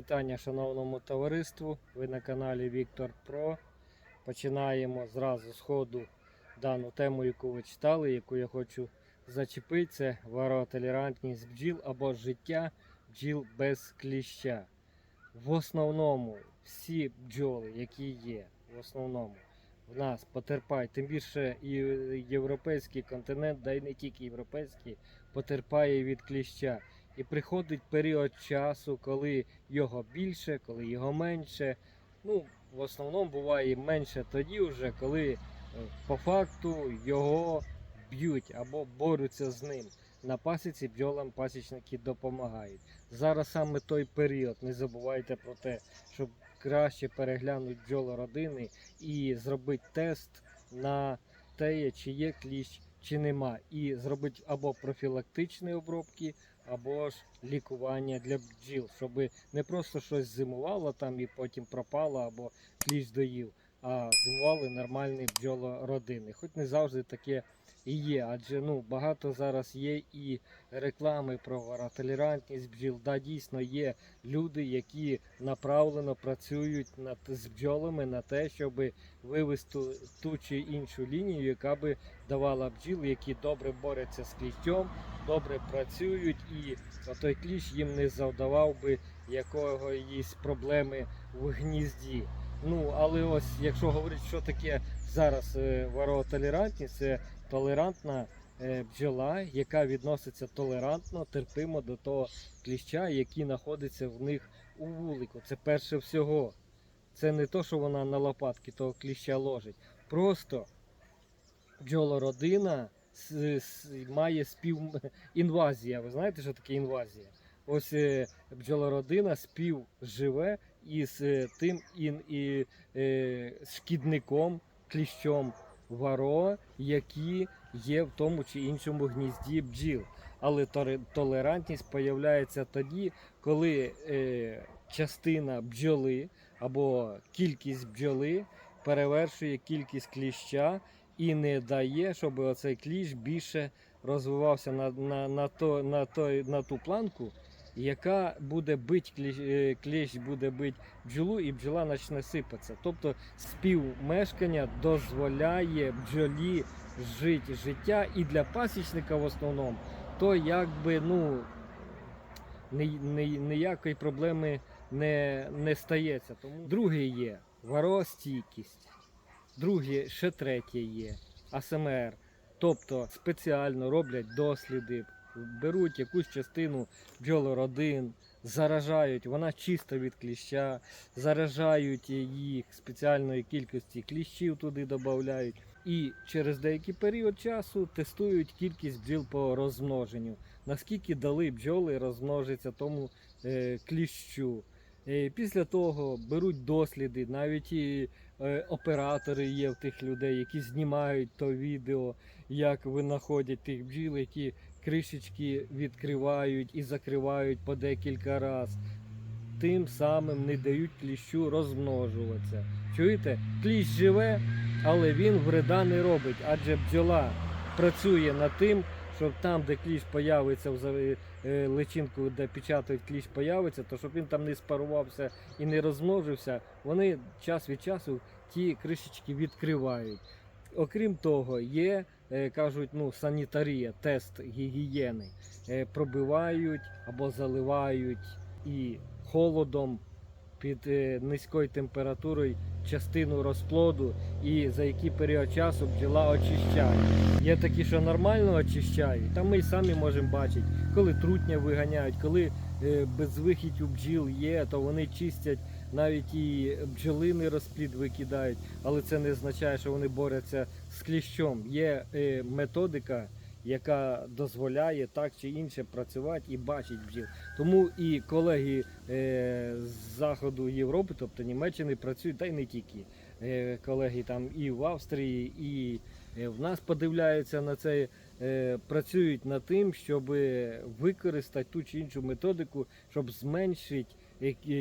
Вітання шановному товариству. Ви на каналі Віктор Про. Починаємо зразу з ходу дану тему, яку ви читали, яку я хочу зачепити. Це варотолерантність бджіл або життя бджіл без кліща. В основному всі бджоли, які є, в основному в нас потерпають, тим більше і європейський континент, да й не тільки європейський, потерпає від кліща. І приходить період часу, коли його більше, коли його менше. Ну, в основному буває менше тоді, вже, коли е, по факту його б'ють або борються з ним. На пасіці бджолам пасічники допомагають. Зараз саме той період. Не забувайте про те, щоб краще переглянути бджолородини і зробити тест на те, чи є кліщ, чи нема. І зробити або профілактичні обробки, або ж лікування для бджіл, щоб не просто щось зимувало там і потім пропало, або кліч доїв, а зимували нормальні бджолородини. Хоч не завжди таке і є, адже ну, багато зараз є і реклами про варотолерантність бджіл. Да, дійсно є люди, які направлено працюють над з бджолами на те, щоб вивести ту чи іншу лінію, яка би давала бджіл, які добре борються з кліщом, добре працюють, і той кліщ їм не завдавав би якоїсь проблеми в гнізді. Ну, але ось якщо говорити, що таке зараз е, варотолерантність, це толерантна е, бджола, яка відноситься толерантно, терпимо до того кліща, який знаходиться в них у вулику. Це перше всього. Це не то, що вона на лопатки того кліща ложить. Просто бджолородина має спів інвазія. Ви знаєте, що таке інвазія? Ось е, бджолородина спів живе із е, тим ін, і, шкідником, кліщом варо, які є в тому чи іншому гнізді бджіл. Але толерантність появляється тоді, коли е, частина бджоли або кількість бджоли перевершує кількість кліща і не дає, щоб оцей кліщ більше розвивався на, на, на, то, на, той, на ту планку, яка буде бить кліщ, е, кліщ буде бить бджолу, і бджола почне сипатися. Тобто співмешкання дозволяє бджолі жити життя і для пасічника в основному, то якби ну ні, ні, ніякої проблеми не, не стається. Тому друге є варостійкість, друге, ще третє є АСМР.Тобто спеціально роблять досліди, беруть якусь частину бджолородин, заражають, вона чиста від кліща, заражають їх спеціальної кількості кліщів туди додають. І через деякий період часу тестують кількість бджіл по розмноженню. Наскільки дали бджоли розмножиться тому е, кліщу. Е, Після того беруть досліди, навіть і е, оператори є в тих людей, які знімають то відео, як винаходять тих бджіл, які кришечки відкривають і закривають по декілька разів. Тим самим не дають кліщу розмножуватися. Чуєте? Кліщ живе, але він вреда не робить, адже бджола працює над тим, щоб там, де кліщ появиться в е, личинку, де печатають кліщ появиться, то щоб він там не спарувався і не розмножився, вони час від часу ті кришечки відкривають. Окрім того, є, кажуть, ну, санітарія, тест гігієни. Е, Пробивають або заливають і холодом під е, низькою температурою частину розплоду і за який період часу бджола очищає. Є такі, що нормально очищають, там ми й самі можемо бачити, коли трутня виганяють, коли е, безвихідь у бджіл є, то вони чистять навіть і бджолиний розплід викидають, але це не означає, що вони борються з кліщом. Є е, методика, яка дозволяє так чи інше працювати і бачить бджіл. Тому і колеги е, з заходу Європи, тобто Німеччини, працюють, та й не тільки. Е, колеги там і в Австрії, і в нас подивляються на це, працюють над тим, щоб використати ту чи іншу методику, щоб зменшити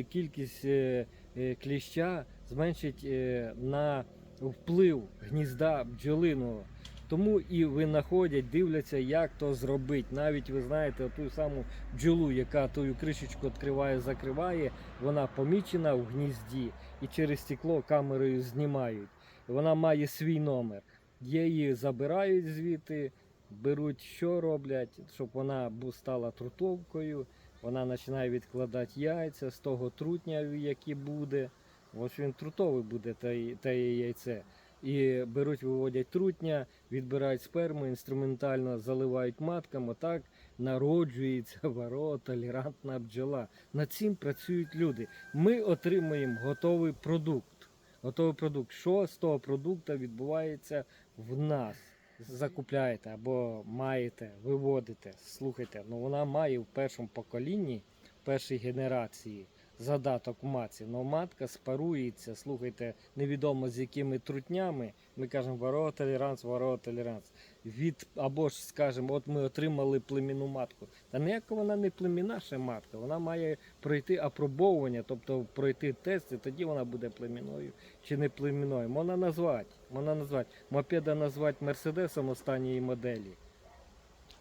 кількість е, е, кліща, зменшити е, на вплив гнізда бджолиного. Тому і винаходять, дивляться, як то зробити. Навіть ви знаєте, ту саму бджолу, яка ту кришечку відкриває, закриває, вона помічена в гнізді і через стекло камерою знімають. Вона має свій номер. Її забирають звідти, беруть, що роблять, щоб вона стала трутовкою. Вона починає відкладати яйця з того трутня, який буде. Ось він трутовий буде, те, яйце. І беруть, виводять трутня, відбирають сперму, інструментально заливають маткам, отак народжується варо толерантна бджола. Над цим працюють люди. Ми отримуємо готовий продукт. Готовий продукт. Що з того продукту відбувається в нас? Закупляєте або маєте, виводите. Слухайте, ну вона має в першому поколінні, в першій генерації задаток в матці. Но матка спарується, слухайте, невідомо з якими трутнями. Ми кажемо ворога толеранс, ворога толеранс. Від або ж скажемо, от ми отримали племінну матку. Та ніяка вона не племінна ще матка. Вона має пройти апробовування, тобто пройти тести, тоді вона буде племінною чи не племінною. Можна назвати. Можна назвати. Мопеда назвати Мерседесом останньої моделі.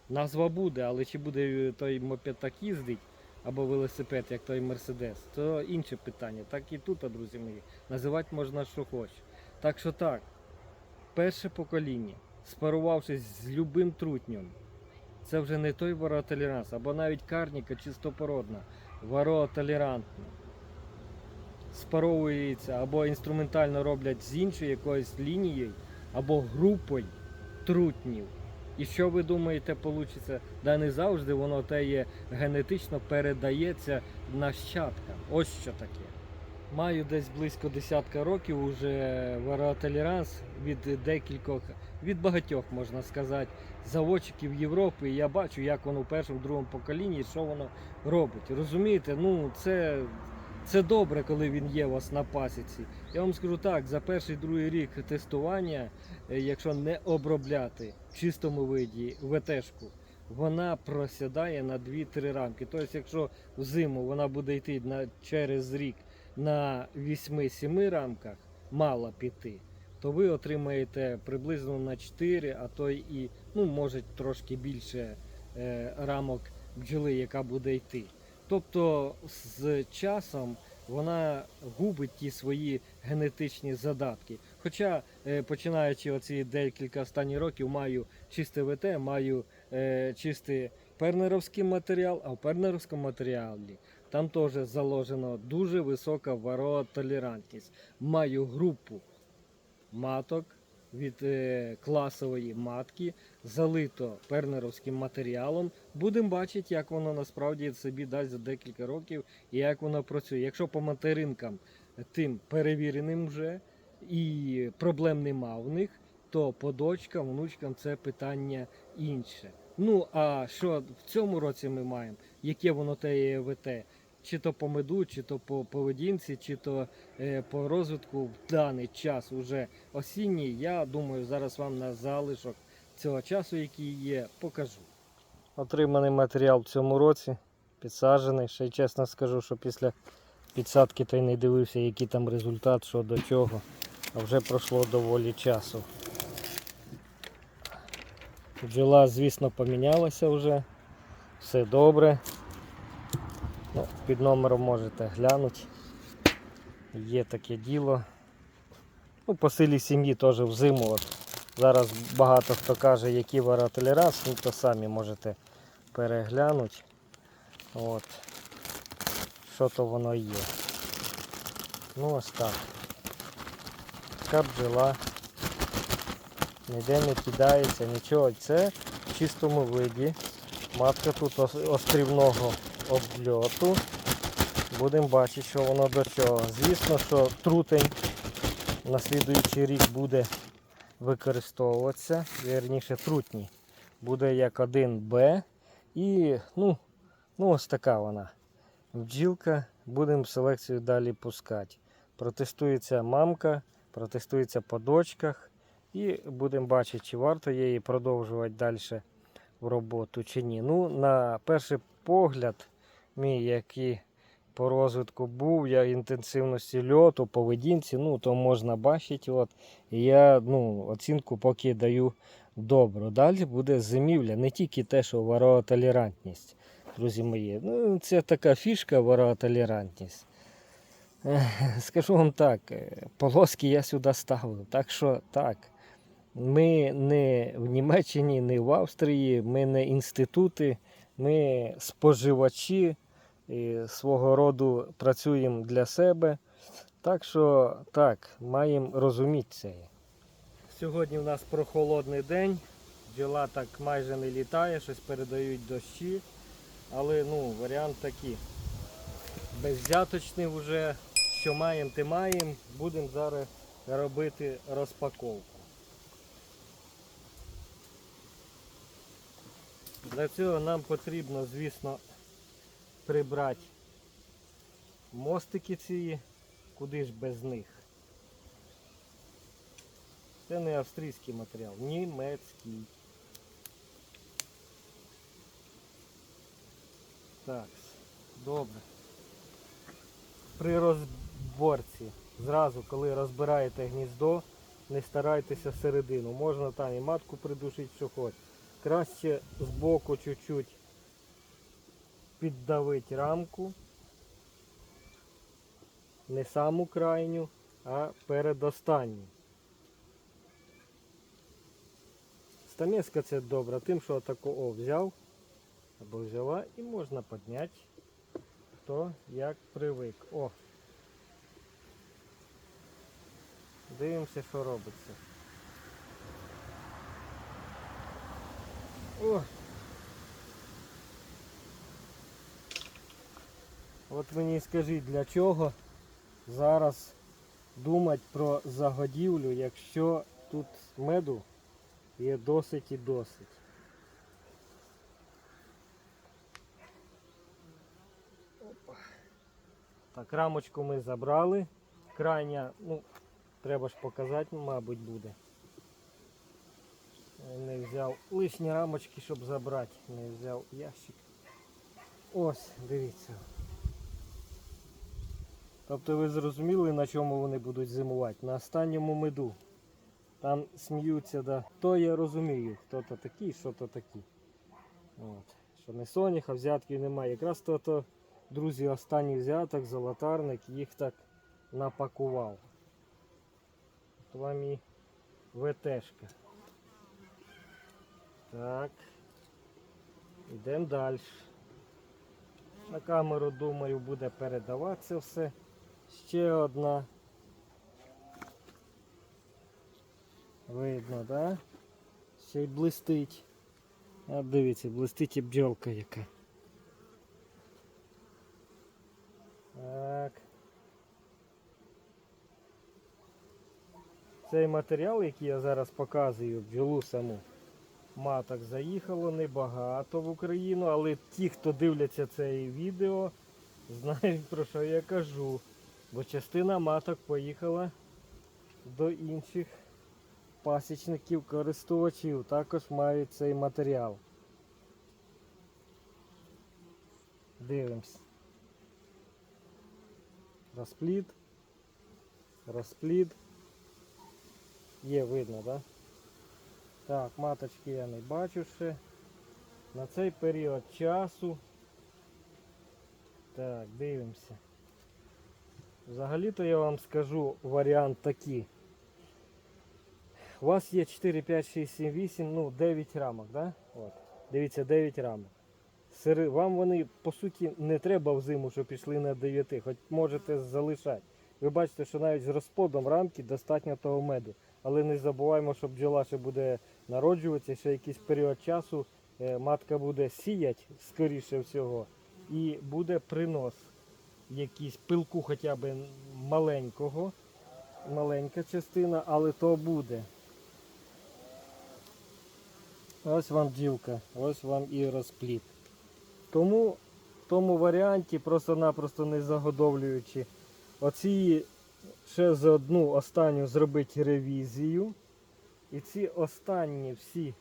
Назва буде, але чи буде той мопед так їздить, або велосипед, як той Мерседес, то інше питання. Так і тут, друзі мої, називати можна що хочеш. Так що так, перше покоління, спарувавшись з любим трутнем, це вже не той варотолеранс, або навіть карніка чистопородна, варотолерантна. Спаровується або інструментально роблять з іншою якоюсь лінією, або групою трутнів. І що ви думаєте, вийде? Да не завжди воно те є генетично передається нащадкам. Ось що таке. Маю десь близько десятка років уже варіотолеранс від декількох, від багатьох можна сказати, заводчиків Європи. І я бачу, як воно в першому, другому поколінні, що воно робить. Розумієте, ну це, це добре, коли він є у вас на пасіці. Я вам скажу так, за перший другий рік тестування, е, якщо не обробляти в чистому виді ВТшку, вона просідає на 2-3 рамки. Тобто, якщо взиму вона буде йти на, через рік на 8-7 рамках, мало піти, то ви отримаєте приблизно на 4, а то і ну, може трошки більше е, рамок бджоли, яка буде йти. Тобто з часом вона губить ті свої генетичні задатки. Хоча, е, починаючи оці декілька останніх років, маю чисте ВТ, маю е, чистий пернеровський матеріал, а в пернеровському матеріалі там теж заложено дуже висока варотолерантність. Маю групу маток від е, класової матки, залито пернеровським матеріалом. Будемо бачити, як воно насправді собі дасть за декілька років і як воно працює. Якщо по материнкам тим перевіреним вже і проблем нема в них, то по дочкам, внучкам це питання інше. Ну а що в цьому році ми маємо? Яке воно те є ВТ? Чи то по меду, чи то по поведінці, чи то е, по розвитку в даний час уже осінній, я думаю, зараз вам на залишок цього часу, який є, покажу. Отриманий матеріал в цьому році, підсаджений. Ще й чесно скажу, що після підсадки то й не дивився, який там результат, що до чого. А вже пройшло доволі часу. Бджола, звісно, помінялася вже. Все добре. Під номером можете глянути. Є таке діло. Ну, по силі сім'ї теж взиму. От. Зараз багато хто каже, які варотолеранс, ну то самі можете переглянути. От. Що то воно є. Ну ось так. Така бджола. Ніде не кидається, нічого. Це в чистому виді. Матка тут острівного обльоту. Будемо бачити, що воно до чого. Звісно, що трутень на слідуючий рік буде використовуватися. Вірніше трутні. Буде як 1Б. І ну, ну ось така вона. Бджілка. Будемо селекцію далі пускати. Протестується мамка, протестується по дочках. І будемо бачити, чи варто її продовжувати далі в роботу чи ні. Ну, на перший погляд, мій, який по розвитку був, я інтенсивності льоту, поведінці, ну, то можна бачити. От. І я ну, оцінку поки даю добру. Далі буде зимівля, не тільки те, що варотолерантність, друзі мої. Ну, це така фішка варотолерантність. Скажу вам так, е, полоски я сюди ставив. Так що так. Ми не в Німеччині, не в Австрії, ми не інститути, ми споживачі і свого роду працюємо для себе. Так що так, маємо розуміти це. Сьогодні у нас прохолодний день, бджола так майже не літає, щось передають дощі. Але ну, варіант такий. Безвзяточний вже, що маємо, те маємо. Будемо зараз робити розпаковку. Для цього нам потрібно, звісно, прибрати мостики ці, куди ж без них. Це не австрійський матеріал, німецький. Так, добре. При розборці, зразу, коли розбираєте гніздо, не старайтеся середину. Можна там і матку придушити, що хоч. Краще збоку чуть-чуть піддавити рамку. Не саму крайню, а передостанню. Стамеска це добре, тим, що отаку о, взяв або взяла і можна підняти, хто як привик. О. Дивимося, що робиться. О! От мені скажіть, для чого зараз думати про загодівлю, якщо тут меду є досить і досить. Так, рамочку ми забрали. Крайня, ну, треба ж показати, мабуть, буде. Не взяв лишні рамочки, щоб забрати. Не взяв ящик. Ось, дивіться. Тобто ви зрозуміли, на чому вони будуть зимувати? На останньому меду. Там сміються, да. То я розумію, хто то такий, що то такі. От. Що не соняха, взятків немає. Якраз то, то друзі, останній взяток, золотарник, їх так напакував. От вам і ВТшка. Так. Йдемо далі. На камеру, думаю, буде передаватися все. Ще одна. Видно, да? Ще й блистить. А дивіться, блистить і бджолка яка. Так. Цей матеріал, який я зараз показую, бджолу саму. Маток заїхало небагато в Україну, але ті, хто дивляться це відео, знають про що я кажу. Бо частина маток поїхала до інших пасічників, користувачів, також мають цей матеріал. Дивимось. Розплід. Розплід. Є видно, так? Да? Так, маточки я не бачу ще. На цей період часу. Так, дивимося. Взагалі-то я вам скажу варіант такий. У вас є 4, 5, 6, 7, 8, ну 9 рамок, да? От. Дивіться, 9 рамок. Сири, вам вони по суті не треба взиму, щоб пішли на 9, хоч можете залишати. Ви бачите, що навіть з розплодом рамки достатньо того меду. Але не забуваємо, що бджола ще буде народжуватися, ще якийсь період часу е, матка буде сіяти, скоріше всього, і буде принос якийсь пилку хоча б маленького, маленька частина, але то буде. Ось вам ділка, ось вам і розпліт. Тому в тому варіанті, просто-напросто не загодовлюючи, оці ще за одну останню зробити ревізію. І ці останні всі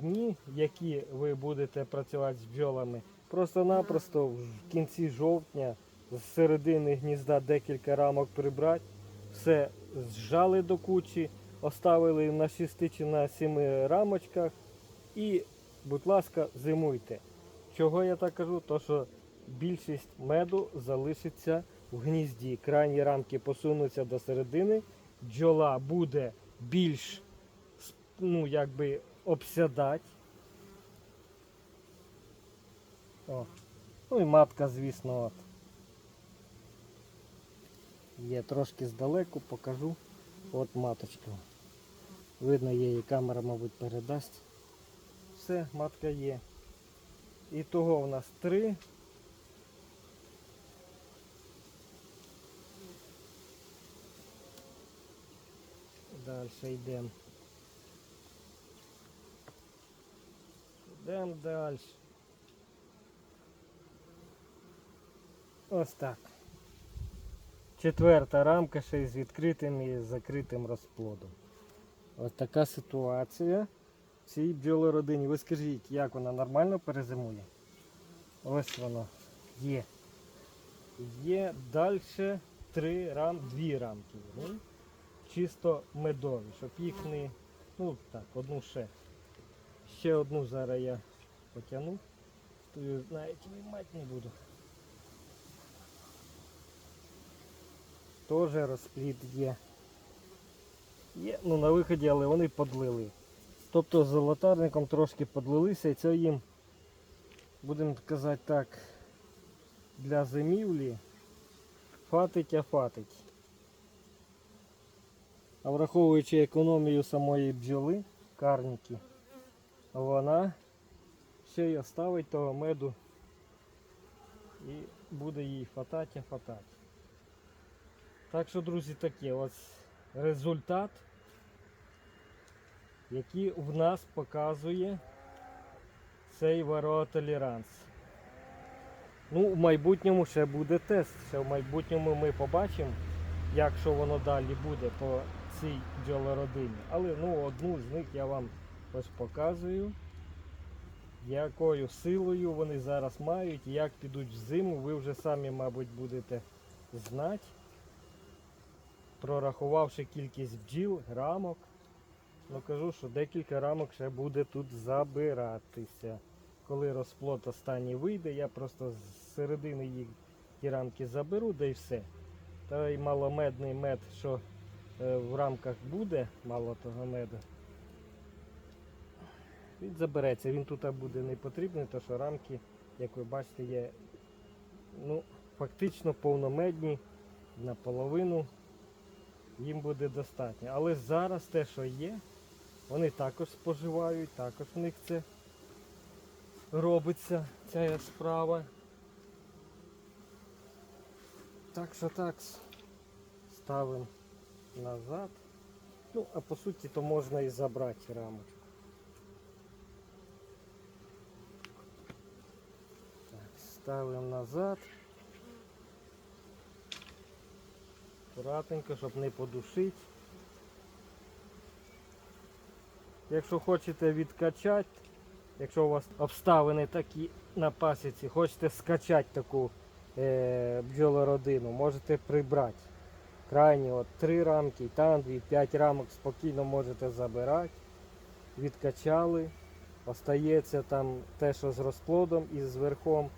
дні, які ви будете працювати з бджолами, Просто-напросто в кінці жовтня з середини гнізда декілька рамок прибрати, все зжали до кучі, оставили на 6 чи на 7 рамочках і, будь ласка, зимуйте. Чого я так кажу? То що більшість меду залишиться в гнізді. Крайні рамки посунуться до середини, бджола буде більш ну, якби обсядати. О. Ну і матка, звісно, от. Є трошки здалеку, покажу. От маточка. Видно, її камера, мабуть, передасть. Все, матка є. І того у нас три. Далі йдемо. Йдемо далі. Ось так. Четверта рамка ще з відкритим і закритим розплодом. Ось така ситуація в цій бджолородині. Ви скажіть, як вона нормально перезимує? Ось воно є. Є далі три рам, дві рамки. Чисто медові, щоб їх не. Ну так, одну ще. Ще одну зараз я потягну. Тую навіть виймати не буду. Теж розплід є. Є, ну на виході, але вони подлили. Тобто з золотарником трошки подлилися і це їм, будемо казати так, для зимівлі фатить, а фатить. А враховуючи економію самої бджоли, карніки, вона ще й оставить того меду і буде їй фатать. Так що, друзі, таке ось результат, який в нас показує цей варотолеранс. Ну, в майбутньому ще буде тест. Ще в майбутньому ми побачимо, як що воно далі буде по цій бджолородині. Але ну, одну з них я вам ось показую, якою силою вони зараз мають, як підуть в зиму, ви вже самі, мабуть, будете знати прорахувавши кількість бджіл, рамок. Ну кажу, що декілька рамок ще буде тут забиратися. Коли розплод останній вийде, я просто з середини їх ті рамки заберу, да й все. Та й маломедний мед, що е, в рамках буде, мало того меду. Він забереться, він тут буде не потрібний, тому що рамки, як ви бачите, є ну, фактично повномедні наполовину їм буде достатньо. Але зараз те, що є, вони також споживають, також в них це робиться, ця справа. Так що так, ставимо назад. Ну, а по суті то можна і забрати рамочку. Так, ставимо назад. Акуратненько, щоб не подушити. Якщо хочете відкачати, якщо у вас обставини такі на пасіці, хочете скачати таку е, бджолородину, можете прибрати. Крайні от три рамки, там дві, п'ять рамок спокійно можете забирати. Відкачали. Остається там те, що з розплодом і з верхом.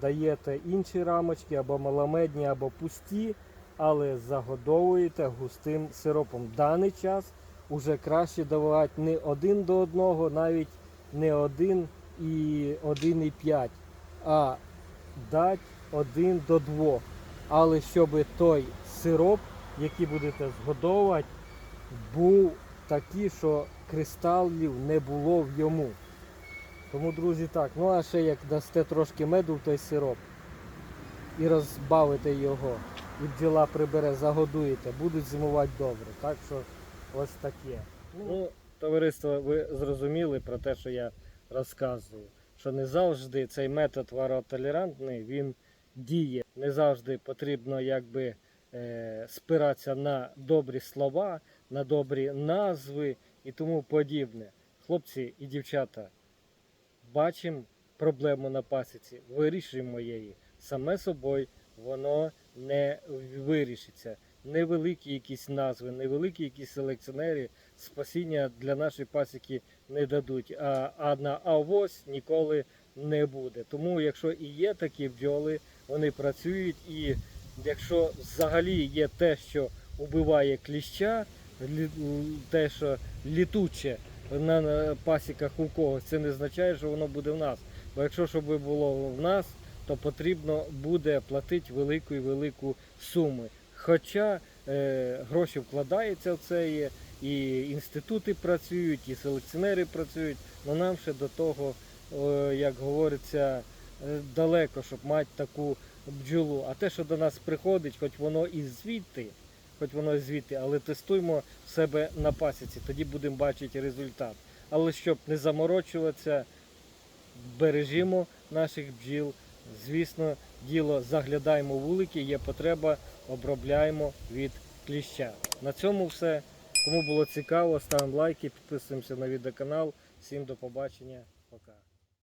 Даєте інші рамочки або маломедні, або пусті але загодовуєте густим сиропом. Даний час уже краще давати не один до одного, навіть не один і один і п'ять, а дати один до двох. Але щоб той сироп, який будете згодовувати, був такий, що кристалів не було в йому. Тому, друзі, так, ну а ще як дасте трошки меду в той сироп і розбавите його і бджола прибере, загодуєте, будуть зимувати добре. Так що ось таке. Ну, товариство, ви зрозуміли про те, що я розказую. Що не завжди цей метод варотолерантний, він діє. Не завжди потрібно якби е, спиратися на добрі слова, на добрі назви і тому подібне. Хлопці і дівчата, бачимо проблему на пасіці, вирішуємо її. Саме собою воно не вирішиться. Невеликі якісь назви, невеликі якісь селекціонери спасіння для нашої пасіки не дадуть. А, а на авось ніколи не буде. Тому, якщо і є такі бджоли, вони працюють. І якщо взагалі є те, що убиває кліща, те, що літуче на пасіках у когось, це не означає, що воно буде в нас. Бо якщо щоб було в нас, то потрібно буде платити велику і велику суму. Хоча е, гроші вкладаються в це, є, і інститути працюють, і селекціонери працюють, але нам ще до того, е, як говориться, е, далеко, щоб мати таку бджолу. А те, що до нас приходить, хоч воно і звідти, хоч воно і звідти, але тестуємо себе на пасіці, тоді будемо бачити результат. Але щоб не заморочуватися, бережімо наших бджіл. Звісно, діло заглядаємо вулики, є потреба, обробляємо від кліща. На цьому все. Кому було цікаво, ставимо лайки, підписуємося на відеоканал. Всім до побачення. Пока.